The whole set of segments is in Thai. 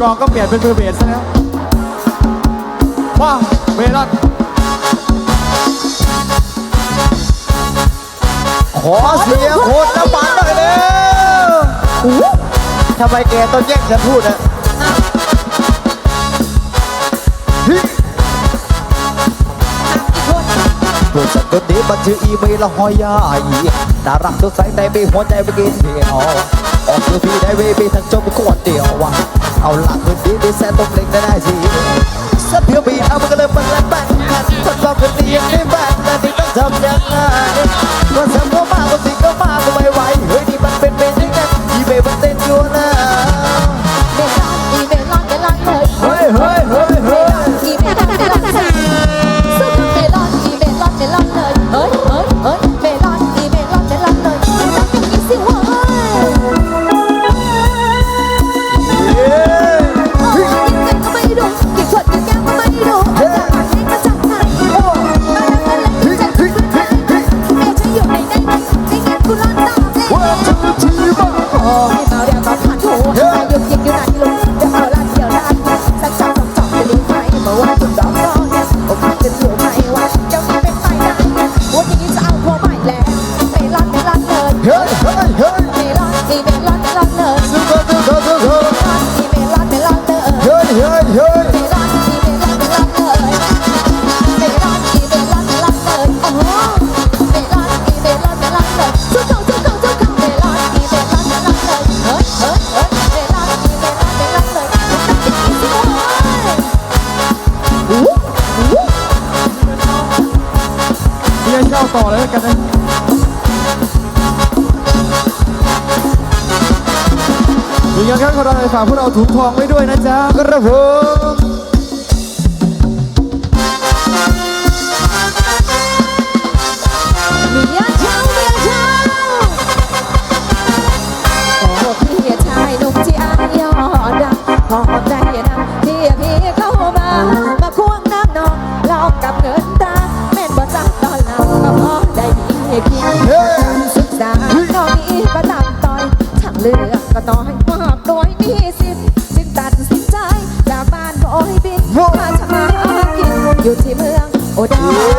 กองก็เปลี่ยนเป็นมือเบสซะแล้วว้าเวลันขอเสียงคนละบาทหน่อยเด้อทำไมแกต้องแย่งฉันพูดอะตัวฉันตัวนี้มันชื่ออีเมลหอยยาอีน่ารักสดใสแต่ไม่หัวใจไม่กินเที่ยวออกคือพี่ได้เวไปทั้งจมขวดเดียววะ เอาหลักพื้ดีดีแสนต้องเล็งได้ได้ทีสับเพียวบีเอามันก็เลยมันละบ้านกันทดลองกันดียังไม่บ้าแต่ที่ต้องทำยังไงาต่อเลยกันนะมีเงินข้างกระดานฝากพวกเราถุงทองไว้ด้วยนะจ๊ะกระผม Oh.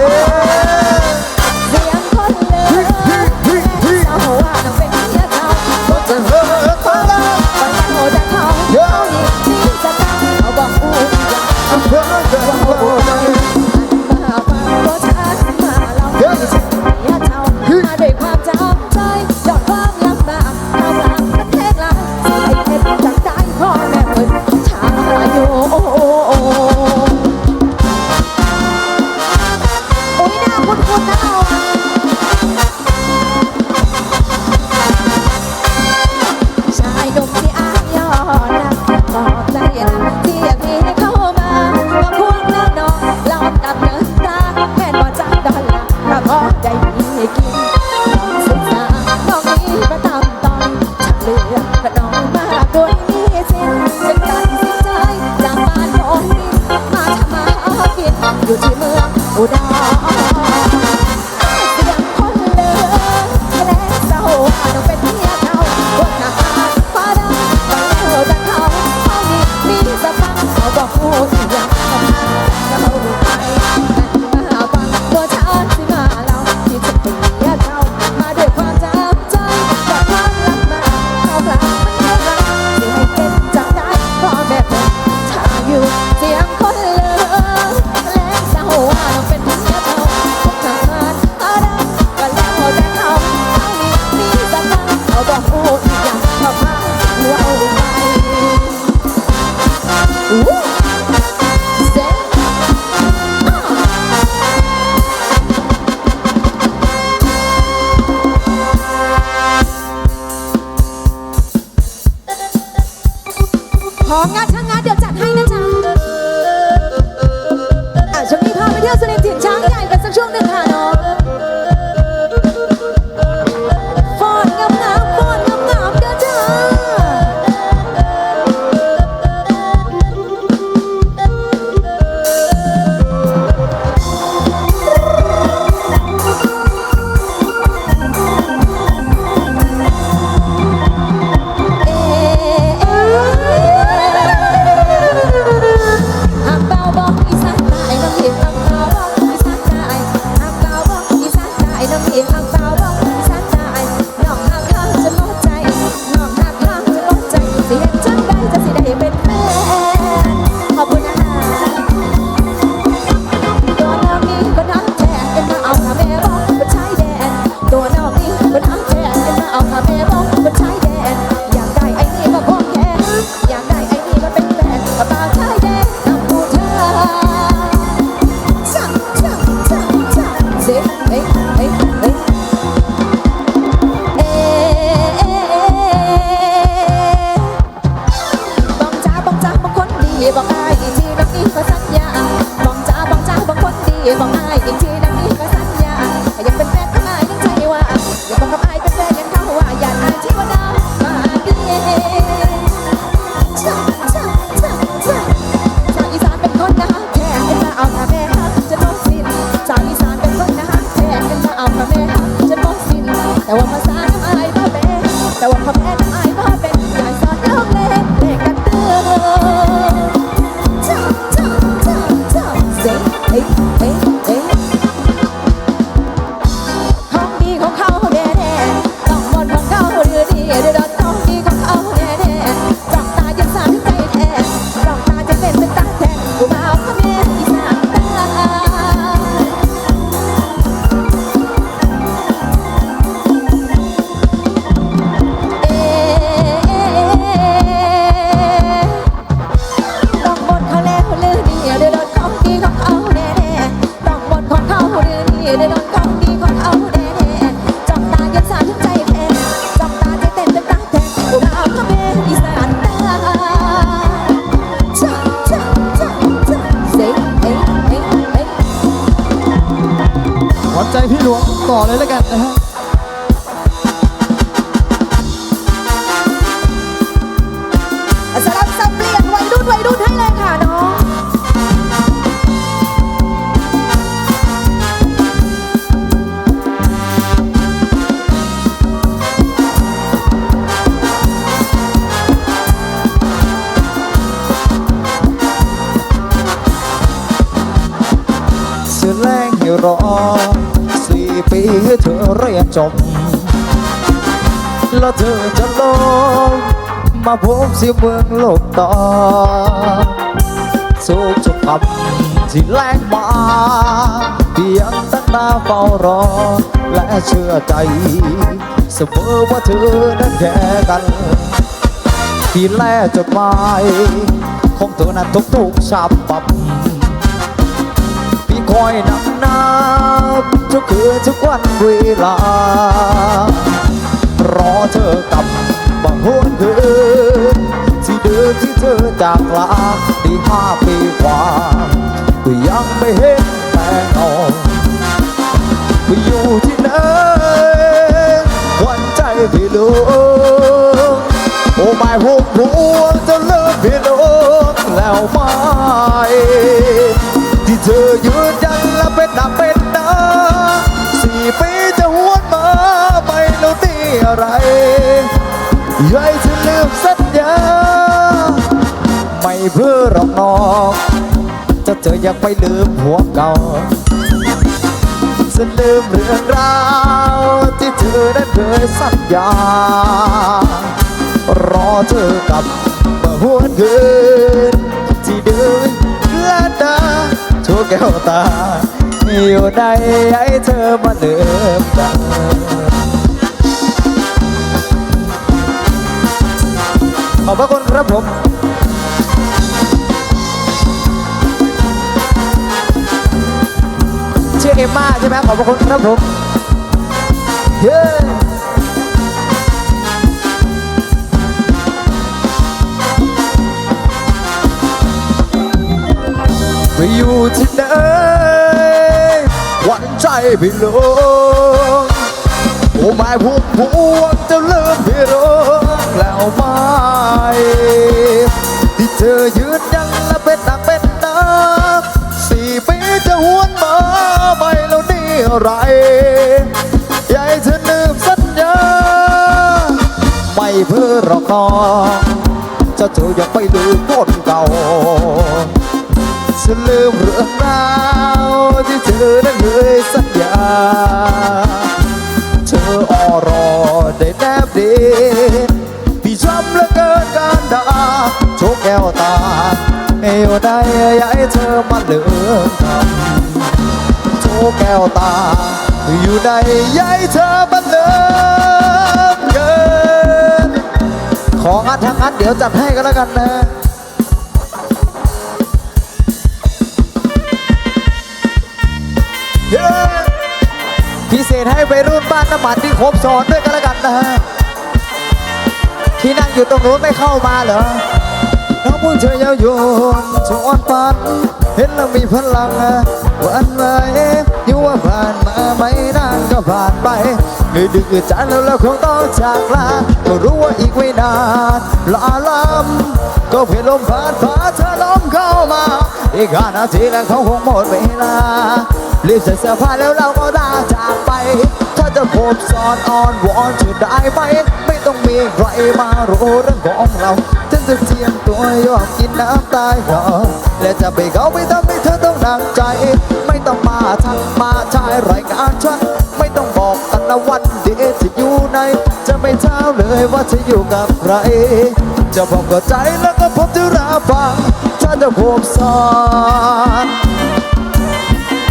จบแล้วเธอจะลงมาพบสิเมืองโลกต่อสุขทุกคำที่แรงมาเพียงตั้งตาเฝ้ารอ และเชื่อใจ เสมอว่าเธอนั้นแค่กัน ที่แลจดหมายของเธอนั้นทุกๆฉบับพี่คอยนับนั บทุกคืนทุกวันเวลา รอเธอกลับมาหวนคืน ที่เดิมที่เธอจากลาได้ห้าปีกว่าก็ยังไม่เห็นแต่เงาไปอยู่ที่ไหนหวันใจพี่ลูกโอ้ไม่หกหัวจะเลิกพี่ลูกแล้วไหม อะไรใหญ่จะลืมสัญญา ไม่เพื่อหรอกน้อง จะเธออยากไปลืมหัวเก่าจะลืมเรื่องราวที่เธอได้เคยสัญญา รอเธอกลับมาหวนคืนที่เดินและดาทั่วแก้วตา อยู่ในให้เธอมาเลืมกัน อบพระคุณครับผมชื่อเอมมาใช่ไหมขอบพระคุณครับผมเย้ไปอยู่ที่ไหนหวันใจพี่ลงโอ้ไม่พุ่มพวงจะเลิกพี่ลงแล้วไหม ที่เธอยืนยันและเป็นหนักเป็นนักสี่ปีจะหวนมาไม่แล้วนี่อะไรยากให้เธอลืมสัญญา ไม่เพื่อหรอกน้องจะเธอยังไม่ลืมคนเก่าฉันลืมเรื่องราวที่เธอนั้นเคยสัญญา เธออรอได้แนบดี ตาไม่อยู่ได้อยากให้เธอมาเลืมกันโชแก้วตา อยู่ในอยากให้เธอมาเลืมกัน ของอันทั้งอันเดี๋ยวจัดให้ก็แล้วกันนะพิเศษให้ไปรุ่นบ้านน้ำมันที่ครบซ้อนด้วยกันแล้วกันนะฮะที่นั่งอยู่ตรงนู้นไม่เข้ามาเหรอ น้องพุ่งเธอยาวโยนชวนปันเห็นมีพลังวันไหวอยู่ว่าผ่านมาไม่นานก็ผ่านไปเหนื่อยดึกใจแล้วเราคงต้องจากลาก็รู้ว่าอีกไม่นานลาลำก็เพียงลมผ่านฟ้าเธอล้มเข้ามา อีกห้านาทีแล้วเขาคงหมดเวลารีบใส่เสื้อผ้าแล้วเราก็ได้จากไป ถ้าจะพบซ้อนอ่อนวอนจะได้ไหมไม่ต้องมีใครมารู้เรื่องของเรา จะเจียมตัวยอมกินน้ำตายก่อนและจะไปเขาไม่ทำให้เธอต้องหนักใจ ไม่ต้องมาทักมาทายรายการฉัน ไม่ต้องบอกกันนะวันเดียวจะอยู่ไหนจะไม่เท่าเลยว่าจะอยู่กับใคร จะบอกกับใจแล้วก็ผมจะรับฟังฉันจะพบซ้อน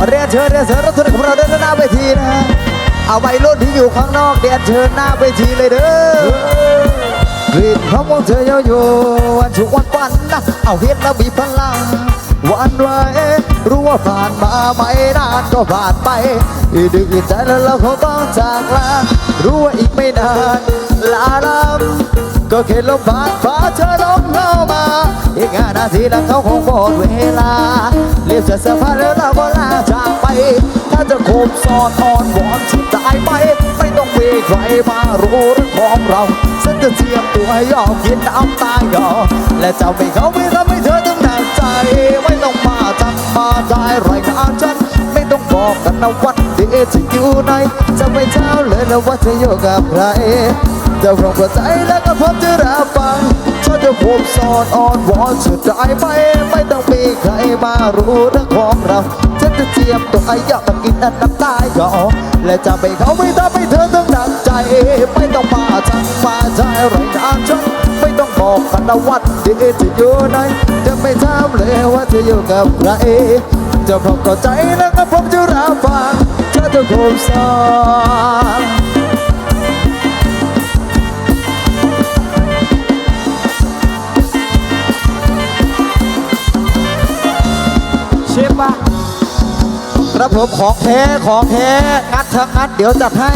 เรียนเชิญเรียนเชิญรับทุนของเราเดินหน้าเวทีนะเอาวัยรุ่นที่อยู่ข้างนอกเรียนเชิญหน้าเวทีเลยเด้อ กลิ่นของวงเธอเยาอยู่วันชุกวันปันนะเอาเฮ็ดแล้วมีพลังวันไหวรู้ว่าผ่านมาไม่นานก็ผ่านไปอีดึกอีใจแล้วเราคงต้องจากลารู้ว่าอีกไม่นานลาลำก็แค่ลมผ่านฟ้าเธอลมเข้ามา อีกห้านาทีแล้วเขาคงหมดเวลาเรียบเสื้อผ้าแล้วเราก็ลาจากไปถ้าจะโคมซอนอ่อนหวอนสุด ใครมารู้เรื่องของเรา ฉันจะเทียบตัวให้ยอมกินน้ำตายก่อนและจะไม่เขาไม่ทำให้เธอต้องหนักใจไม่ต้องมาจับมาได้รายการฉันไม่ต้องบอกกันนะวันเดียวจะอยู่ไหนจะไม่เจ้าเลยนะว่าจะอยู่กับใครจะร้องกัวใจแล้วก็พร้อมจะรับฟัง ฉันจะพบสอนอ่อนวอนสุดได้ไหมไม่ต้องมีใครมารู้เรื่องของเราฉันจะเจียมตัวไอ้ยอดมากินอันน้ำตายก่อและจะไม่เขาไม่ทำให้เธอต้องหนักใจ ไม่ต้องมาทำมาใจไรกาฉันไม่ต้องบอกกันนะวันดียวจะอยู่ไหนจะไม่ถามเลยว่าจะอยู่กับใครจะพร้อมกับใจแล้วก็พร้อมจะรับฟังฉันจะคบสอน ครับผมของแท้ของแท้งัดทั้งงัดเดี๋ยวจัดให้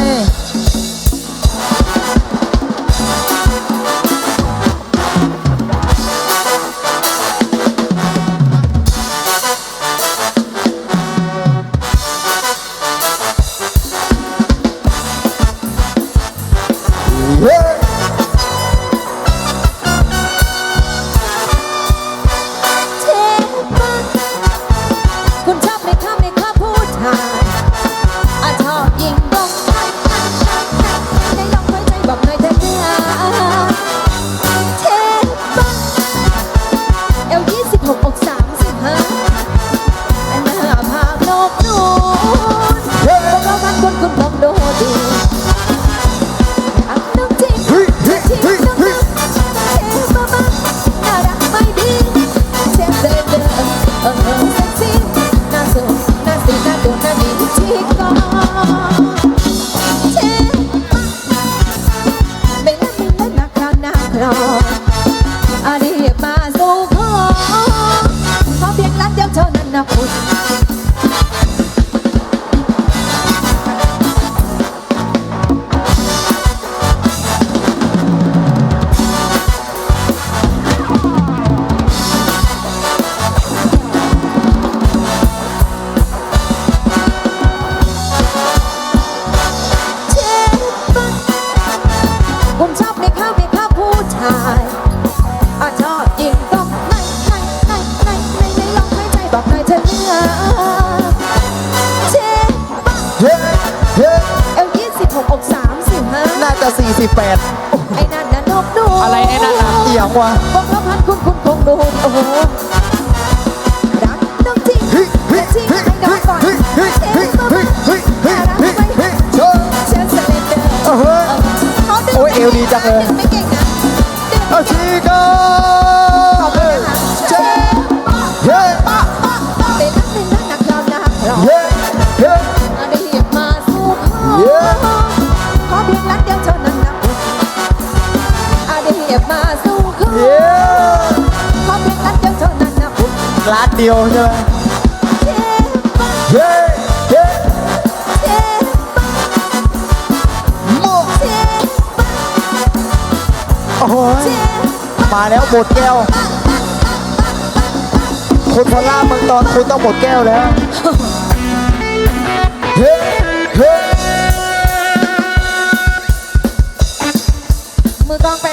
บ้างเฮ้ยเฮ้ยเอลยี่สิบหกอกสามสิบห้าน่าจะ 48 ไอ้นั่นน่ะนกดูอะไรไอ้นั่นน่ะ เอียงวะบอกแล้วพันคุณคุณคงดูโอ้โหรักน้องจริงเฮ้ยเฮ้ยจริงเฮ้ยให้น้องก่อนเฮ้ยเฮ้ยเช็เฮ้ยคบ้างเฮ้ยเฮ้ยเฮ้ยเฮ้ยเฮ้ยเชิญ เช็คสเลนเดอร์โอ้โห เขาดึงโอ้ยเอวดีจังเลยดึไม่ ร์เดียวใช่ไหมเย้เย้มั่โอ้ยมาแล้วหมดแก้ว คุณพอล่ามึงตอนคุณต้องหมดแก้วแล้ว เฮ้เฮ้มือกองไป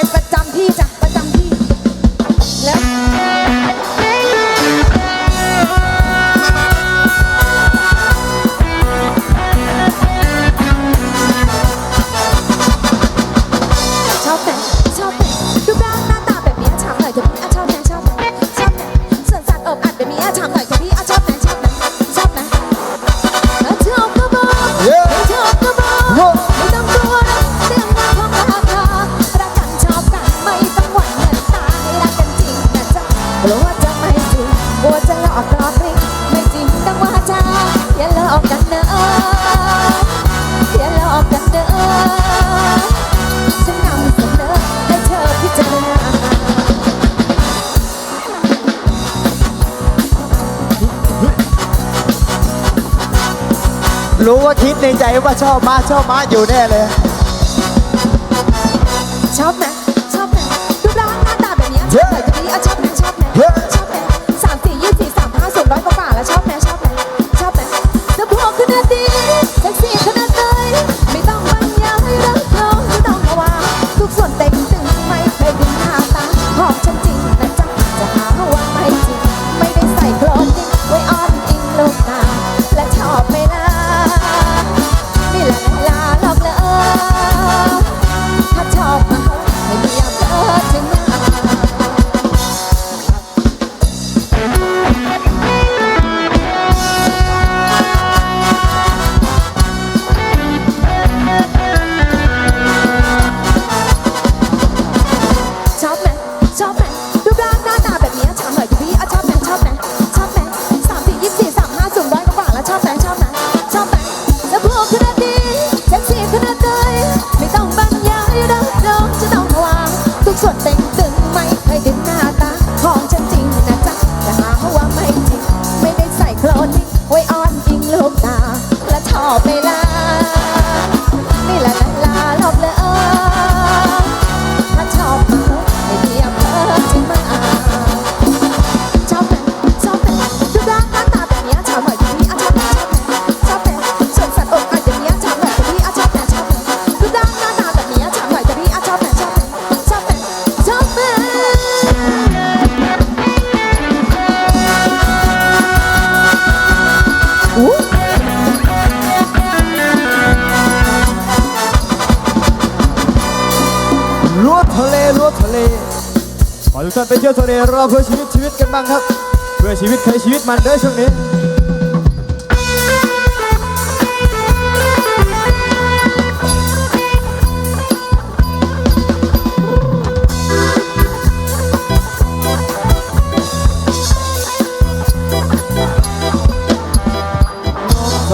รู้ว่าคิดในใจว่าชอบมาชอบมาอยู่แน่เลย ล้วทะเลล้วทะเล ขอทุกท่านไปเที่ยวทะเรอเพื่อชีวิตชีวิตกันบ้างครับ เพื่อชีวิตใครชีวิตมันเด้อช่วงนี้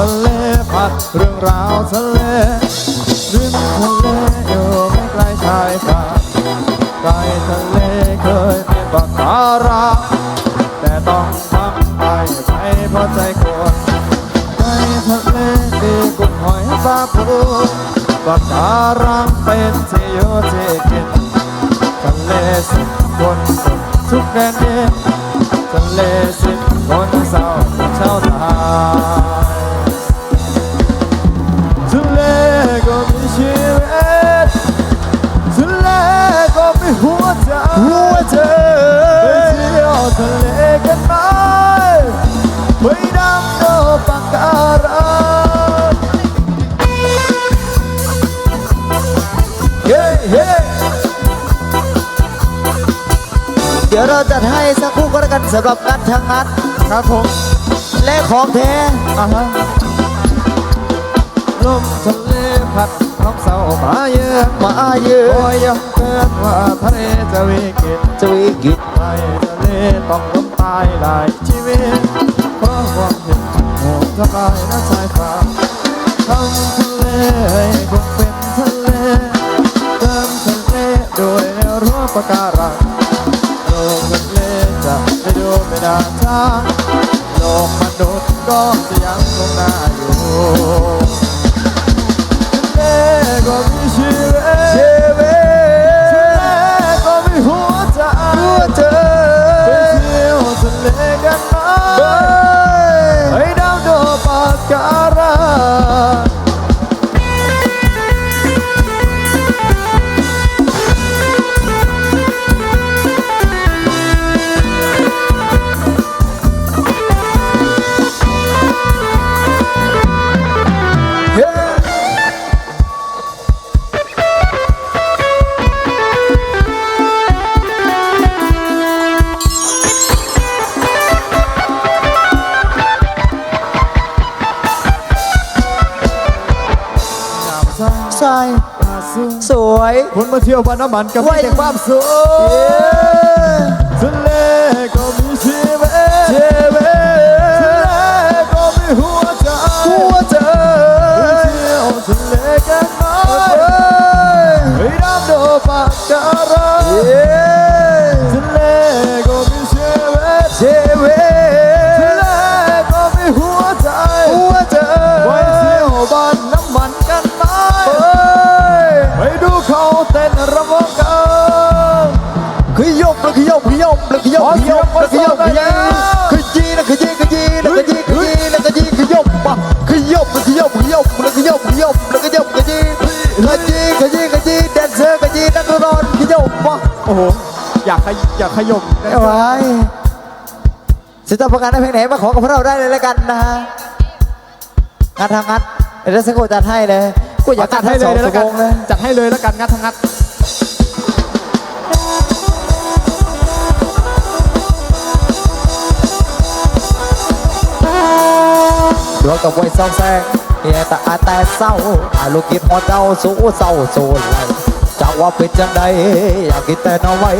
ทะเลผัดเรื่องราวทะเลริมทะเลอยู่ไม่ไกลชายฝั่งใกลทะเลเคยเป็ปะการังแต่ต้องทำไปไปเพราะใจกวนไกลทะเลดีกุ้งหอยปลาปูปะการังเป็นที่อยู่ที่กินทะเลสุดคนสุดทุกแดนเดินทะเลสิบคนเศร้าเช่าทาง สำหรับงัดทั้งนัด ครับผม และของแท้อ่าฮะลมทะเลพัดน้องสาวมาเยือนมาเยือนโอยังเตือนว่าทะเลจะวิกฤตจะวิกฤตไปทะเลต้องล้มตายหลายชีวิตเพราะความเห็นโหดสบายนะชายฝั่ทำทะเลให้คงเป็นทะเลเติมทะเลโดยรั้วปะการัง ด้ช้าโลกมนุษย์ก็ยังคงน่าอยู่ ใช่สวย คนมาเที่ยวบ้านน้ำมันก็มีแต่ความสวยทะเลก็มีชีวิต ขยี้ขยี้แดนเซอร์ขยี้นักร้องขยมวะโอ้โห อยากขยอยากขยมนะเอาไว้ศิลปะกัรได้เพลงไหนมาขอกับพวกเราได้เลยแล้วกันนะฮะงัดทางงัดเดี๋ยวสักครู่จัดให้เลยกูอยากจัดให้เลยแล้วกันจัดให้เลยแล้วกันงัดทางงัดดวงกับมวยซองแซง เนี่ยแต่แต่เศร้าลูกกินพอเจ้าสู้เศร้าสู้เลยจากว่าเป็นจังใดอยากกินแต่น้อย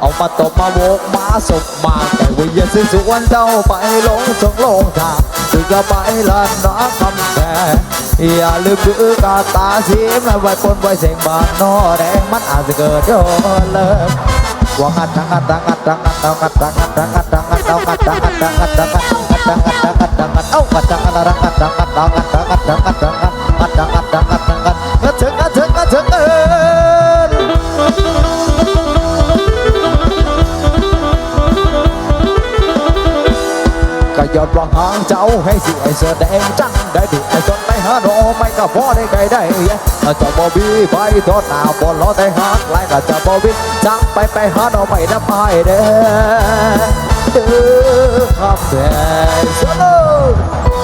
เอามาตบมาโบกมาสบมาแต่วิญญาณสิสุวรรณเจ้าไปลงสงลงทางสึกละไปลานนาคำแพงอย่าลืมคือกาตาสีมาไว้ปนไว้เสียงบานนอแดงมันอาจจะเกิดโยนเลิกว่างัดดังงัดดังงัดดังงัดดังงัดดังงัดดังงัดดังงัดดังงัดดังงัดดังงัด ยอดวางหางเจ้าให้สวยเสดงจังได้ดูไอ้จนไม่หาโนไม่ก็พอได้ไกลได้จะบอบีไปทอดหนาบนล้อแต่หักไล่ก็จะบอบีนจังไปไปหาโนไม่ได้ไปเด้อ เด้อครับแฟนโซโล่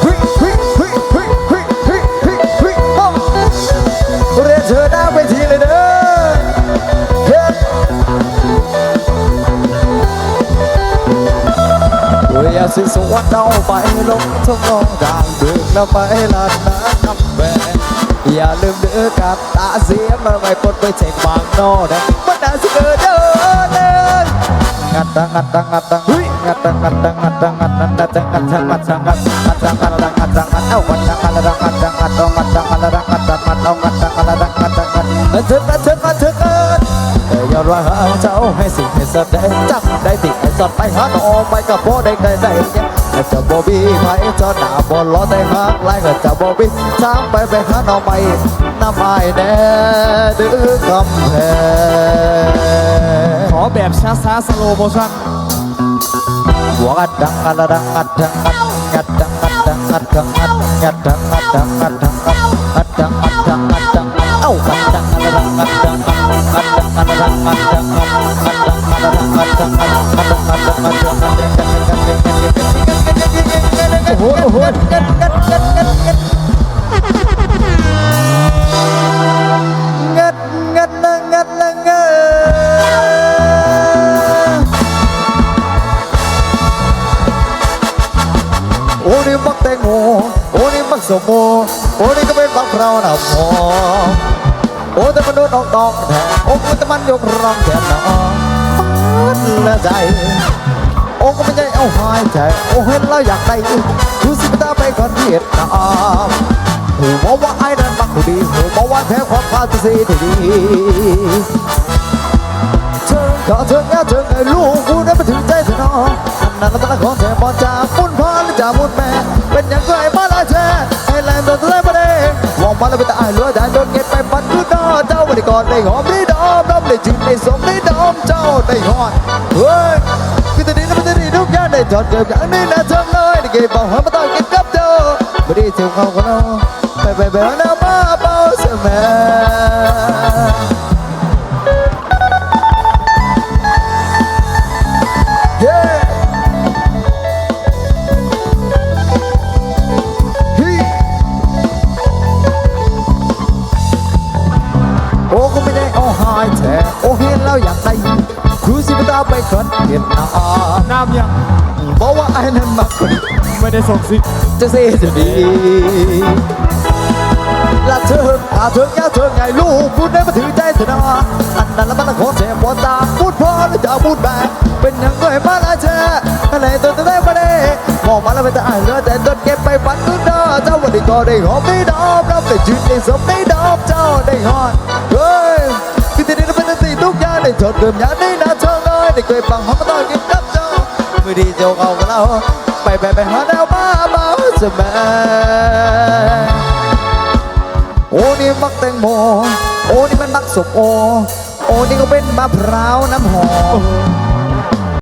ฮุยฮุยฮุยฮุยฮุยฮุยฮุยฮุยฮุยเรียนเธอญหน้าไปทีเลยเด้อเฮ้ยอย่าสิสวัสดิ์เอาไปลงทุ่งนองดัางดึกแล้วไปลาดน้ำน้ำแบนอย่าลืมเด้อกับตาเสียมาไม่ปนไปเช็คบางนอเด้อมันน่าเสือเด้อเด้อ Cut, cut, cut, cut, cut. อนาหาเจ้าให้สิ่งให้สแดงจักได้ติให้สอดไปหาหนอไปกับโบได้ได้ได้เนี่ยจะบ่บีไปจะหนาบนล้อแต่หักไล่ก็จะบ่บีช้างไปไปหาหนอไปน้ำไอแน่ดื้อกำแพงขอแบบช้าๆสโลโมชั่นหัวกัดดังกัดดังกัดดังกัดดังกัดดังกัดดังกัดดังกัดดังกัดดังกัดดังกัดดังกัดดังกัดดังเอ้ากัดดังกัดดังกัดดัง โอ้โหโอ้โหโอ้นี่มักแตงโมโอ้มักสมโมโอ้นี่ก็เป็นมักเราหนาหอ โอ้แต่มันโดนออกดอกแทนโอ้แต่มันยกร้องแทนน้องละใจโอ้ก็ไม่ใช่เอาหายใจโอ้เห็นแล้วอยากได้ดูสิมันตาไปก่อนเวียดนามหูบอกว่าไอ้นั้นมักดีหูบอกว่าแพ้ความพาจะสีดีเธอก็เธอแง่เธอไงลูกกูได้มาถึงใจเธอเนาะอันนั้นละของเธอบอลจากมุนพ่อหรือจากมุนแม่เป็นอย่างไรมาลายแท้ไอ้แรงโดนทะเลมาเด้ มาแล้วไปตายเลือดโดนเก็บไปปันคือดอเจ้าวันนี้ก่อนได้หอมได้ดอมดอมได้จินได้สมได้ดอมเจ้าได้หอดเฮ้ยคือตอนนี้นะมันจะดีทุกอย่างได้จอดเดิมอย่างนี้นะทำเลยได้เก็บเอาหอมมาต่อกินกับเจ้าไม่ได้เที่ยวเขาคนเราไปไปไปเอาหน้ามาเบาเสมอ น้ำยังบอกว่าไอ้นั้นมักคนไม่ได้ส่งสิจะเสียจะดีละเชิงอาเชิงยาเชิงใหญ่ลูกพูดได้มาถือใจเถอะนะอันนั้นละมันขอเสียบอตาพูดพอแล้วจะพูดแบกเป็นย่างก็ให้มาละเชอะไรตัวจะได้มาได้มองมาแล้วเป็นแต่อ่านเรือแต่ต้นเก็บไปฝันก็ได้อเจ้าวันนี้ก็ได้หอมได้ดอกรับได้ชื่นได้สมได้ดอกเจ้าได้หอดเฮ้ยคือที่นี่เป็นตีทุกอย่างได้จดเดิมยางนี้นะเจ้าน้อยได้เคยฟังเขามาตองกินกับ ดีเจ้าเอาเรา ไปไปไปหาแนวบ้ามาเสมอโอ้นี่มักแตงโม โอ้นี่มันมักสุกโอ โอ้นี่ก็เป็นมะพร้าวน้ำหอม